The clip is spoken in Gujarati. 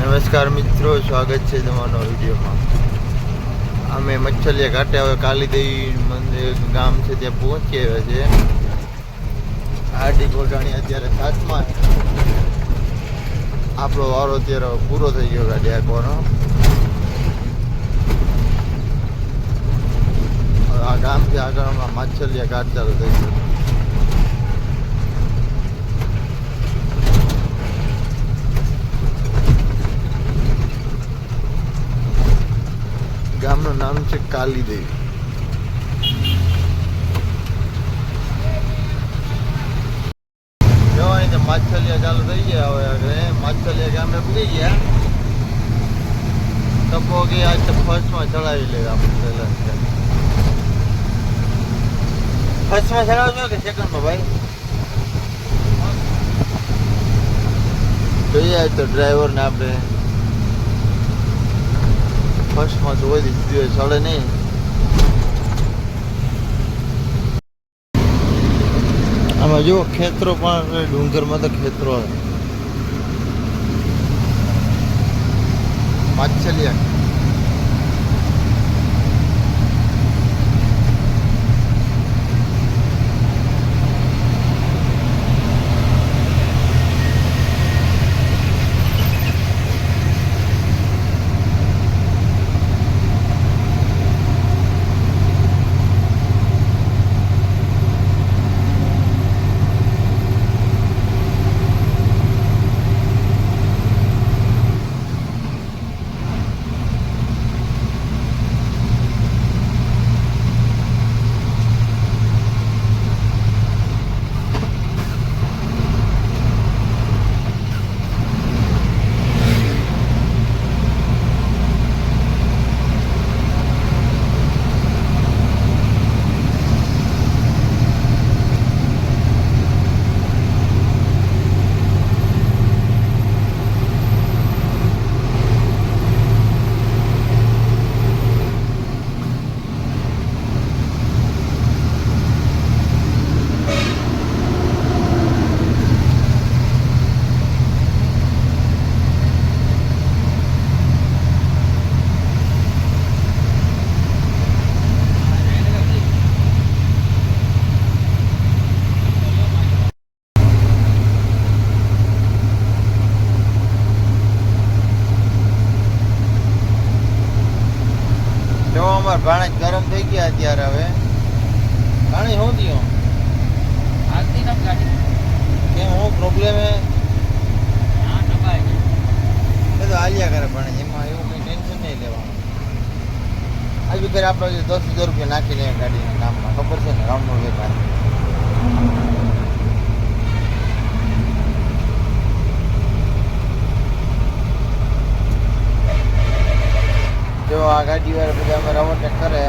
નમસ્કાર મિત્રો, સ્વાગત છે તમારો વિડીયોમાં. અમે મચ્છલિયા ઘાટે હવે કાલીદેવી મંદિર ગામ છે, ત્યાં પહોંચી આવ્યા છે આરડી ગોડાણી અત્યારે સાતમાં આપણો વારો અત્યારે પૂરો થઈ ગયો ગાડી આંકવાનો આ ગામથી આગળ હમણાં માછલિયા ઘાટ ચાલુ થઈ ગયો ગામનું નામ છે કાલીદેવી જવાની તો માછલિયા ચાલુ થઈ ગયા હવે હવે માછલિયા ગામે પૂરી ગયા. ટપો કે આજ તો ફર્સ્ટમાં ચડાવી લે આપણે પહેલા ફર્સ્ટમાં ચડાવજો કે સેકન્ડમાં ભાઈ? જોઈએ આજ તો ડ્રાઈવરને આપણે. ફર્સ્ટમાં હોય દીધી હોય ચડે નહીં આમાં જો ખેતરો પણ ડુંગરમાં તો ખેતરો. માછલિયા જો અમાર ભાણે ગરમ થઈ ગયા અત્યારે હવે. ભાણે શું થયું? હાલતી નમ ગાડી. કે હું પ્રોબ્લેમ હે? હા દબાય છે તો આલિયા કરે પણ એમાં એવું કંઈ ટેન્શન નહીં લેવાનું. આજ બી આપણે દસ હજાર રૂપિયા નાખી લે ગાડીના કામમાં. ખબર છે ને રામનો વેપાર. જો આ ગાડી વાળા બધા રમત કરે.